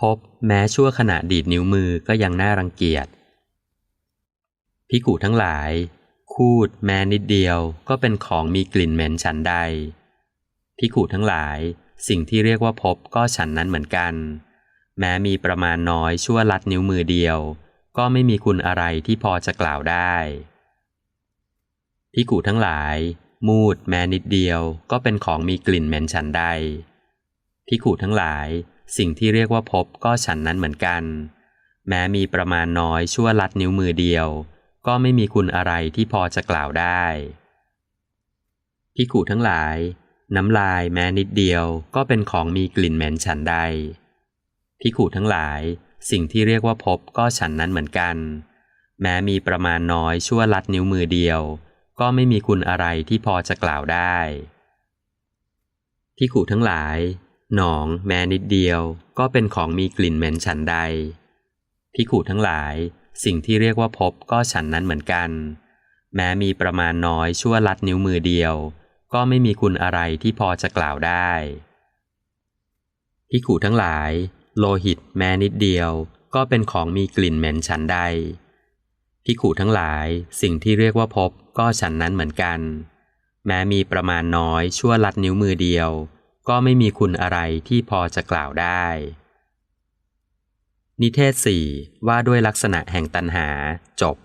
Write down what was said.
พบแม้ชั่วขณะดีดนิ้วมือก็ยังน่ารังเกียจพิกุทั้งหลาย คูดแม้นิดเดียวก็เป็นของมีกลิ่นเหม็นฉันใดพิกุทั้งหลาย สิ่งที่เรียกว่าพบก็ฉันนั้นเหมือนกัน แม้มีประมาณน้อยชั่วลัดนิ้วมือเดียว ก็ไม่มีคุณอะไรที่พอจะกล่าวได้พิกุทั้งหลาย มูดแม้นิดเดียวก็เป็นของมีกลิ่นเหม็นฉันใดพิกุทั้งหลาย สิ่งที่เรียกว่าพบก็ฉันนั้นเหมือนกัน แม้มีประมาณน้อยชั่วลัดนิ้วมือเดียว ก็ไม่มีคุณอะไรที่พอจะกล่าวได้พิกุทั้งหลาย น้ำลายแม้นิดเดียวก็เป็นของมีกลิ่นเหม็นฉันใดพิกุทั้งหลาย สิ่งที่เรียกว่าพบก็ฉันนั้นเหมือนกัน แม้มีประมาณน้อยชั่วลัดนิ้วมือเดียว ก็ไม่มีคุณอะไรที่พอจะกล่าวได้พิกุทั้งหลาย หนองแม้นิดเดียว ก็เป็นของมีกลิ่นเหม็นฉันใดพิกุทั้งหลาย สิ่งที่เรียกว่าพบก็ฉันนั้นเหมือนกัน แม้มีประมาณน้อยชั่วลัดนิ้วมือเดียว ก็ไม่มีคุณอะไรที่พอจะกล่าวได้พิกุทั้งหลาย โลหิตแม้นิดเดียว ก็เป็นของมีกลิ่นเหม็นฉันใดพิกุทั้งหลาย สิ่งที่เรียกว่าพบก็ฉันนั้นเหมือนกัน แม้มีประมาณน้อยชั่วลัดนิ้วมือเดียว ก็ไม่มีคุณอะไรที่พอจะกล่าวได้ นิเทศสี่ว่าด้วยลักษณะแห่งตัณหาจบ